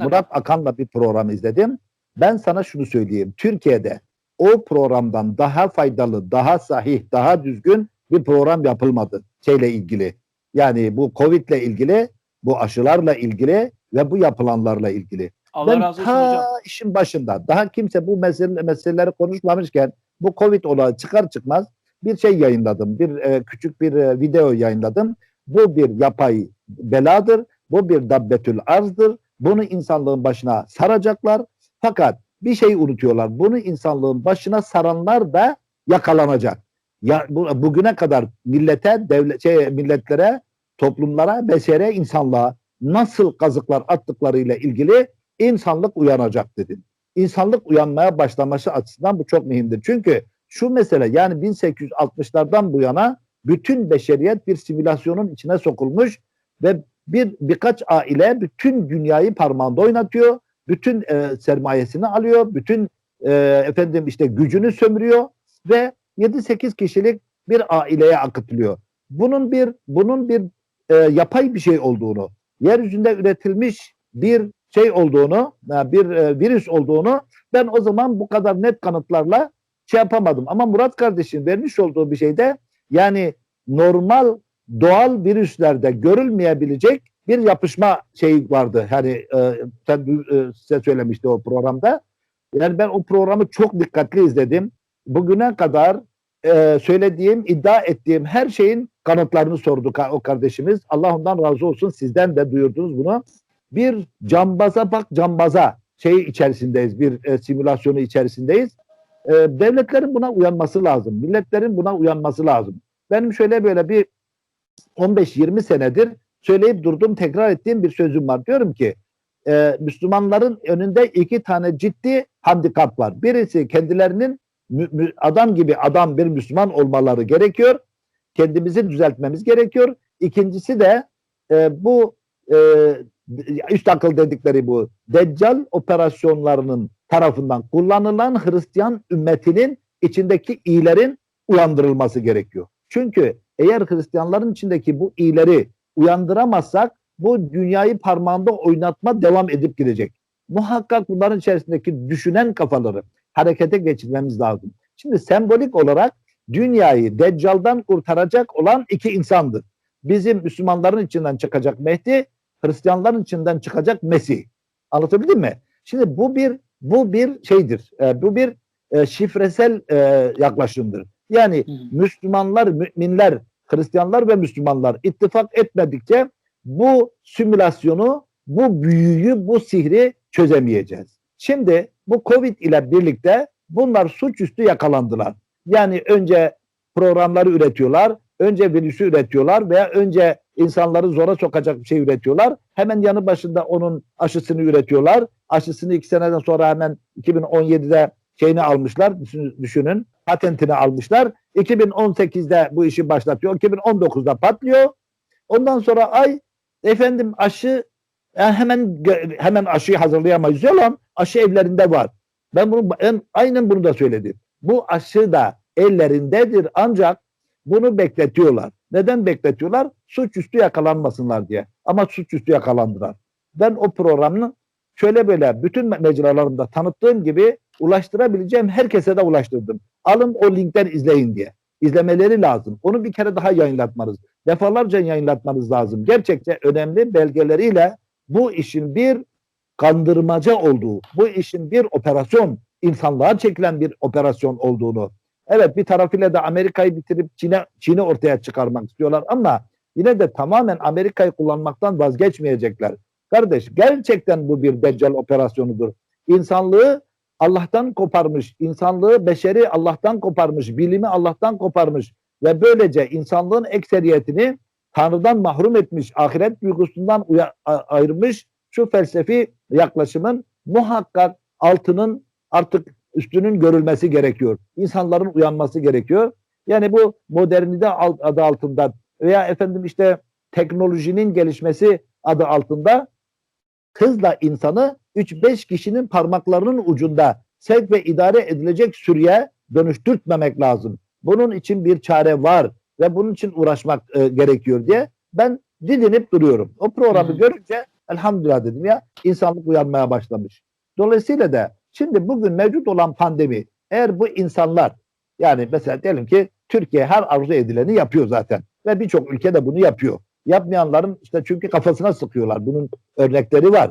Tabii. Murat Akan'la bir program izledim. Ben sana şunu söyleyeyim. Türkiye'de o programdan daha faydalı, daha sahih, daha düzgün bir program yapılmadı şeyle ilgili. Yani bu Covid ile ilgili, bu aşılarla ilgili ve bu yapılanlarla ilgili. Allah ben razı olsun ta hocam. işin başında daha kimse bu mesele, meseleleri konuşmamışken bu Covid olayı çıkar çıkmaz bir şey yayınladım. Bir e, küçük bir e, video yayınladım. Bu bir yapay beladır. Bu bir dabbetül arzdır. Bunu insanlığın başına saracaklar. Fakat bir şey unutuyorlar. Bunu insanlığın başına saranlar da yakalanacak. Ya bu, bugüne kadar millete, devlet, şey, milletlere, toplumlara, beşere, insanlığa nasıl kazıklar attıklarıyla ilgili insanlık uyanacak dedim. İnsanlık uyanmaya başlaması açısından bu çok mühimdir. Çünkü şu mesele yani 1860'lardan bu yana bütün beşeriyet bir simülasyonun içine sokulmuş ve bir birkaç aile bütün dünyayı parmağında oynatıyor. Bütün e, sermayesini alıyor, bütün e, efendim işte gücünü sömürüyor ve 7-8 kişilik bir aileye akıtılıyor. Bunun bir bunun bir e, yapay bir şey olduğunu, yeryüzünde üretilmiş bir şey olduğunu, e, bir e, virüs olduğunu ben o zaman bu kadar net kanıtlarla şey yapamadım. Ama Murat kardeşim vermiş olduğu bir şeyde yani normal doğal virüslerde görülmeyebilecek bir yapışma şeyi vardı. Hani e, sen e, size söylemişti o programda. Yani ben o programı çok dikkatli izledim. Bugüne kadar e, söylediğim, iddia ettiğim her şeyin kanıtlarını sordu o kardeşimiz. Allah ondan razı olsun. Sizden de duyurdunuz bunu. Bir cambaza bak cambaza şey içerisindeyiz. Bir e, simülasyonu içerisindeyiz. E, devletlerin buna uyanması lazım. Milletlerin buna uyanması lazım. Benim şöyle böyle bir 15-20 senedir söyleyip durduğum, tekrar ettiğim bir sözüm var. Diyorum ki e, Müslümanların önünde iki tane ciddi handikap var. Birisi kendilerinin mü- mü- adam gibi adam bir Müslüman olmaları gerekiyor. Kendimizi düzeltmemiz gerekiyor. İkincisi de e, bu e, üst akıl dedikleri bu Deccal operasyonlarının tarafından kullanılan Hristiyan ümmetinin içindeki iyilerin uyandırılması gerekiyor. Çünkü eğer Hristiyanların içindeki bu iyileri uyandıramazsak bu dünyayı parmağında oynatma devam edip gidecek. Muhakkak bunların içerisindeki düşünen kafaları harekete geçirmemiz lazım. Şimdi sembolik olarak dünyayı Deccal'dan kurtaracak olan iki insandır. Bizim Müslümanların içinden çıkacak Mehdi, Hristiyanların içinden çıkacak Mesih. Anlatabildim mi? Şimdi bu bir bu bir şeydir. e, bu bir e, şifresel e, yaklaşımdır. Yani. Müslümanlar, müminler, Hristiyanlar ve Müslümanlar ittifak etmedikçe bu simülasyonu, bu büyüyü, bu sihri çözemeyeceğiz. Şimdi bu Covid ile birlikte bunlar suçüstü yakalandılar. Yani önce programları üretiyorlar, önce virüsü üretiyorlar veya önce insanları zora sokacak bir şey üretiyorlar. Hemen yanı başında onun aşısını üretiyorlar. Aşısını iki seneden sonra hemen 2017'de şeyini almışlar. Düşün- Düşünün patentini almışlar. 2018'de bu işi başlatıyor. 2019'da patlıyor. Ondan sonra ay efendim aşı ya hemen hemen aşıyı hazırlayamayız. Yalan. Aşı evlerinde var. Ben bunu ben aynen bunu da söyledim. Bu aşı da ellerindedir ancak bunu bekletiyorlar. Neden bekletiyorlar? Suçüstü yakalanmasınlar diye. Ama suçüstü yakalandılar. Ben o programını şöyle böyle bütün me- mecralarımda tanıttığım gibi ulaştırabileceğim herkese de ulaştırdım. Alın o linkten izleyin diye. İzlemeleri lazım. Onu bir kere daha yayınlatmanız, defalarca yayınlatmanız lazım. Gerçekten önemli belgeleriyle bu işin bir kandırmaca olduğu, bu işin bir operasyon, insanlığa çekilen bir operasyon olduğunu. Evet bir tarafıyla da Amerika'yı bitirip Çin'e Çin'i ortaya çıkarmak istiyorlar ama yine de tamamen Amerika'yı kullanmaktan vazgeçmeyecekler. Kardeş gerçekten bu bir deccal operasyonudur. İnsanlığı Allah'tan koparmış, insanlığı beşeri Allah'tan koparmış, bilimi Allah'tan koparmış ve böylece insanlığın ekseriyetini Tanrı'dan mahrum etmiş, ahiret duygusundan ayırmış şu felsefi yaklaşımın muhakkak altının artık üstünün görülmesi gerekiyor. İnsanların uyanması gerekiyor. Yani bu modernite adı altında veya efendim işte teknolojinin gelişmesi adı altında hızla insanı 3-5 kişinin parmaklarının ucunda sevk ve idare edilecek sürüye dönüştürtmemek lazım. Bunun için bir çare var ve bunun için uğraşmak e, gerekiyor diye ben didinip duruyorum. O programı Hı. görünce Elhamdülillah dedim ya insanlık uyanmaya başlamış. Dolayısıyla da şimdi bugün mevcut olan pandemi eğer bu insanlar yani mesela diyelim ki Türkiye her arzu edileni yapıyor zaten ve birçok ülke de bunu yapıyor. Yapmayanların işte çünkü kafasına sıkıyorlar. Bunun örnekleri var.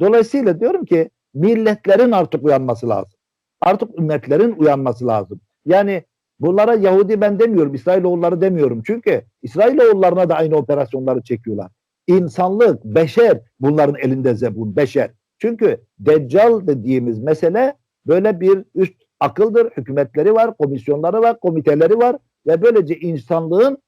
Dolayısıyla diyorum ki milletlerin artık uyanması lazım. Artık ümmetlerin uyanması lazım. Yani bunlara Yahudi ben demiyorum, İsrailoğulları demiyorum. Çünkü İsrailoğullarına da aynı operasyonları çekiyorlar. İnsanlık, beşer bunların elinde zebun, beşer. Çünkü Deccal dediğimiz mesele böyle bir üst akıldır. Hükümetleri var, komisyonları var, komiteleri var ve böylece insanlığın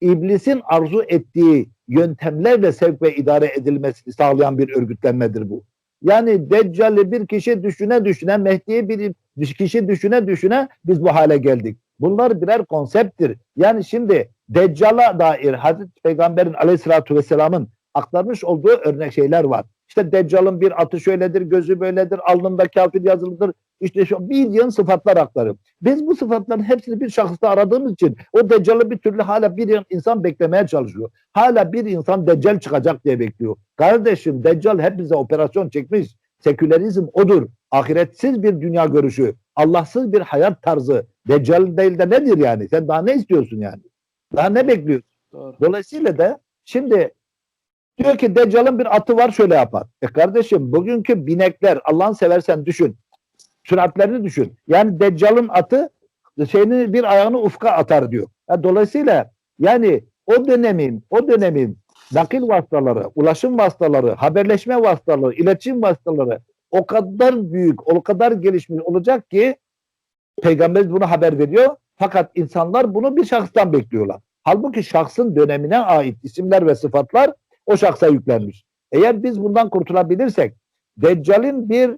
iblisin arzu ettiği yöntemlerle sevk ve idare edilmesini sağlayan bir örgütlenmedir bu. Yani Deccal'i bir kişi düşüne düşüne, Mehdi'yi bir kişi düşüne düşüne biz bu hale geldik. Bunlar birer konsepttir. Yani şimdi Deccal'a dair Hazreti Peygamber'in aleyhissalatü vesselamın aktarmış olduğu örnek şeyler var. İşte Deccal'ın bir atı şöyledir, gözü böyledir, alnında kafir yazılıdır. İşte şu bir yığın sıfatlar aktarıyor. Biz bu sıfatların hepsini bir şahısta aradığımız için o Deccal'ı bir türlü hala bir insan beklemeye çalışıyor. Hala bir insan Deccal çıkacak diye bekliyor. Kardeşim Deccal hepimize operasyon çekmiş. Sekülerizm odur. Ahiretsiz bir dünya görüşü. Allahsız bir hayat tarzı. Deccal değil de nedir yani? Sen daha ne istiyorsun yani? Daha ne bekliyorsun? Doğru. Dolayısıyla da şimdi diyor ki Deccal'ın bir atı var şöyle yapar. E kardeşim bugünkü binekler Allah'ını seversen düşün. Süratlerini düşün. Yani Deccal'ın atı şeyini bir ayağını ufka atar diyor. Ya dolayısıyla yani o dönemin o dönemin nakil vasıtaları, ulaşım vasıtaları, haberleşme vasıtaları, iletişim vasıtaları o kadar büyük, o kadar gelişmiş olacak ki Peygamber bunu haber veriyor. Fakat insanlar bunu bir şahıstan bekliyorlar. Halbuki şahsın dönemine ait isimler ve sıfatlar o şahsa yüklenmiş. Eğer biz bundan kurtulabilirsek Deccal'in bir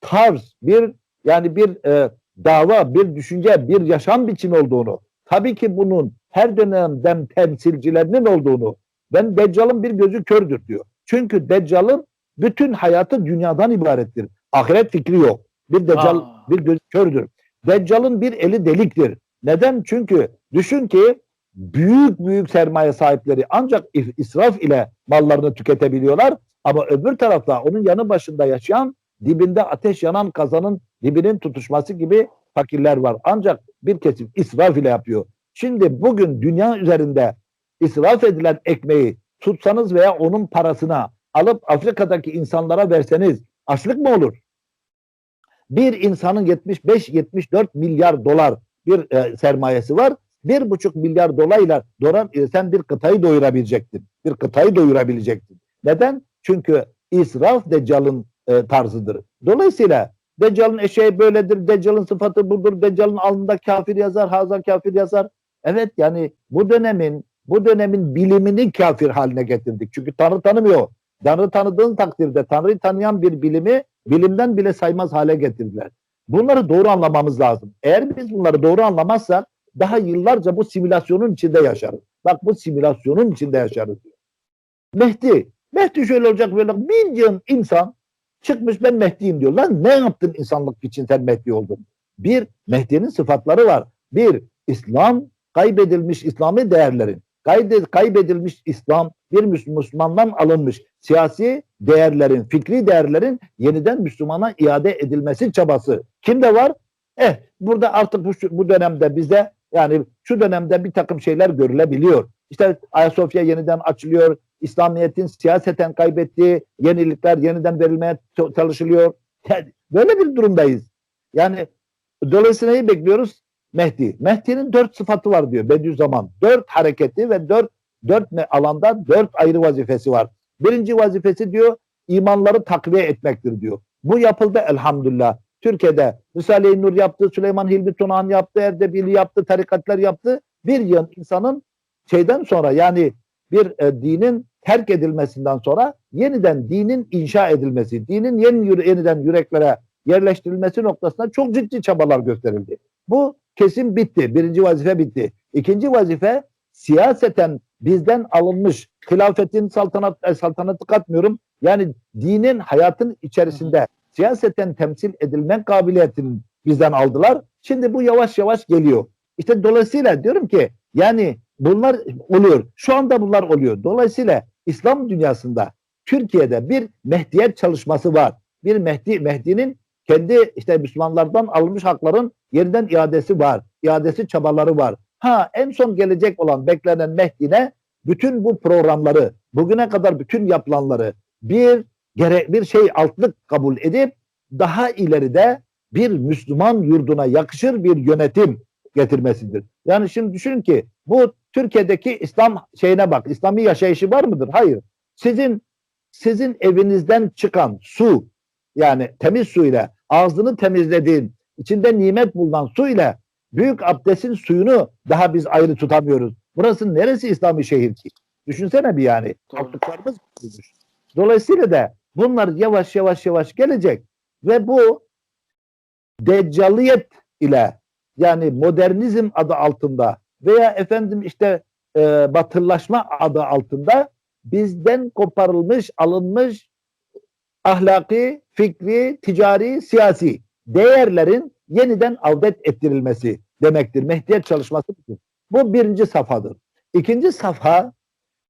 tarz, bir yani bir e, dava, bir düşünce, bir yaşam biçimi olduğunu, tabii ki bunun her dönemden temsilcilerinin olduğunu, ben Deccal'ın bir gözü kördür diyor. Çünkü Deccal'ın bütün hayatı dünyadan ibarettir. Ahiret fikri yok. Bir Deccal Aa. bir gözü kördür. Deccal'ın bir eli deliktir. Neden? Çünkü düşün ki büyük büyük sermaye sahipleri ancak is- israf ile mallarını tüketebiliyorlar. Ama öbür tarafta onun yanı başında yaşayan dibinde ateş yanan kazanın dibinin tutuşması gibi fakirler var. Ancak bir kesim israf ile yapıyor. Şimdi bugün dünya üzerinde israf edilen ekmeği tutsanız veya onun parasına alıp Afrika'daki insanlara verseniz açlık mı olur? Bir insanın 75-74 milyar dolar bir e, sermayesi var. Bir buçuk milyar dolayla dolar, e, sen bir kıtayı doyurabilecektin. Bir kıtayı doyurabilecektin. Neden? Çünkü israf Deccal'ın e, tarzıdır. Dolayısıyla Deccal'ın eşeği böyledir, Deccal'ın sıfatı budur, Deccal'ın alnında kafir yazar, hazar kafir yazar. Evet yani bu dönemin bu dönemin bilimini kafir haline getirdik. Çünkü Tanrı tanımıyor. Tanrı tanıdığın takdirde Tanrı'yı tanıyan bir bilimi bilimden bile saymaz hale getirdiler. Bunları doğru anlamamız lazım. Eğer biz bunları doğru anlamazsak daha yıllarca bu simülasyonun içinde yaşarız. Bak bu simülasyonun içinde yaşarız diyor. Mehdi, Mehdi şöyle olacak böyle milyon insan çıkmış ben Mehdi'yim diyor. Lan ne yaptın insanlık için sen Mehdi oldun? Bir, Mehdi'nin sıfatları var. Bir, İslam kaybedilmiş İslami değerlerin, kaybedilmiş İslam bir Müs- Müslümandan alınmış siyasi değerlerin, fikri değerlerin yeniden Müslümana iade edilmesi çabası. Kimde var? Eh burada artık bu, bu dönemde bize yani şu dönemde bir takım şeyler görülebiliyor. İşte Ayasofya yeniden açılıyor. İslamiyet'in siyaseten kaybettiği yenilikler yeniden verilmeye çalışılıyor. Yani böyle bir durumdayız. Yani dolayısıyla neyi bekliyoruz? Mehdi. Mehdi'nin dört sıfatı var diyor Bediüzzaman. Dört hareketi ve dört, dört alanda dört ayrı vazifesi var. Birinci vazifesi diyor imanları takviye etmektir diyor. Bu yapıldı elhamdülillah. Türkiye'de Risale-i Nur yaptı, Süleyman Hilmi Tunahan yaptı, Erdebili yaptı, tarikatlar yaptı. Bir yıl insanın şeyden sonra yani bir e, dinin terk edilmesinden sonra yeniden dinin inşa edilmesi, dinin yeni, yeniden yüreklere yerleştirilmesi noktasında çok ciddi çabalar gösterildi. Bu kesin bitti. Birinci vazife bitti. İkinci vazife siyaseten bizden alınmış hilafetin saltanat, e, saltanatı katmıyorum. Yani dinin hayatın içerisinde siyaseten temsil edilme kabiliyetini bizden aldılar. Şimdi bu yavaş yavaş geliyor. İşte dolayısıyla diyorum ki yani bunlar oluyor. Şu anda bunlar oluyor. Dolayısıyla İslam dünyasında Türkiye'de bir Mehdiyet çalışması var. Bir Mehdi Mehdi'nin kendi işte Müslümanlardan alınmış hakların yeniden iadesi var. İadesi çabaları var. Ha en son gelecek olan beklenen Mehdi'ne bütün bu programları, bugüne kadar bütün yapılanları bir gere bir şey altlık kabul edip daha ileride bir Müslüman yurduna yakışır bir yönetim getirmesidir. Yani şimdi düşünün ki bu Türkiye'deki İslam şeyine bak. İslami yaşayışı var mıdır? Hayır. Sizin sizin evinizden çıkan su yani temiz su ile ağzını temizlediğin içinde nimet bulunan su ile büyük abdestin suyunu daha biz ayrı tutamıyoruz. Burası neresi İslami şehir ki? Düşünsene bir yani. Buymuş. Dolayısıyla da bunlar yavaş yavaş yavaş gelecek ve bu deccaliyet ile yani modernizm adı altında veya efendim işte e, batırlaşma adı altında bizden koparılmış, alınmış ahlaki, fikri, ticari, siyasi değerlerin yeniden avdet ettirilmesi demektir. Mehdiyet çalışması budur. Bu birinci safhadır. İkinci safha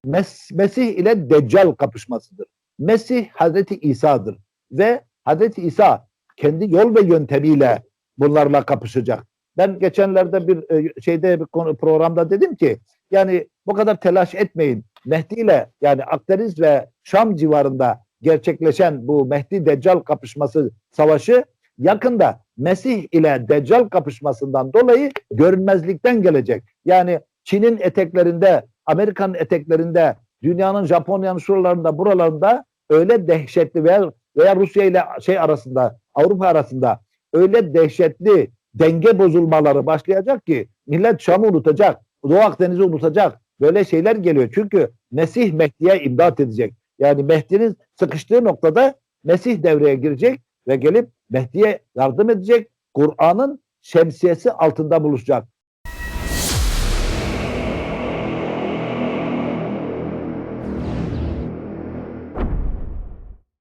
Mes- Mesih ile Deccal kapışmasıdır. Mesih Hazreti İsa'dır ve Hazreti İsa kendi yol ve yöntemiyle bunlarla kapışacak. Ben geçenlerde bir e, şeyde bir konu, programda dedim ki yani bu kadar telaş etmeyin. Mehdi ile yani Akdeniz ve Şam civarında gerçekleşen bu Mehdi Deccal kapışması savaşı yakında Mesih ile Deccal kapışmasından dolayı görünmezlikten gelecek. Yani Çin'in eteklerinde, Amerika'nın eteklerinde, dünyanın Japonya'nın şuralarında, buralarında öyle dehşetli veya, veya Rusya ile şey arasında, Avrupa arasında öyle dehşetli denge bozulmaları başlayacak ki millet Şam'ı unutacak, Doğu Akdeniz'i unutacak. Böyle şeyler geliyor. Çünkü Mesih Mehdi'ye imdat edecek. Yani Mehdi'nin sıkıştığı noktada Mesih devreye girecek ve gelip Mehdi'ye yardım edecek. Kur'an'ın şemsiyesi altında buluşacak.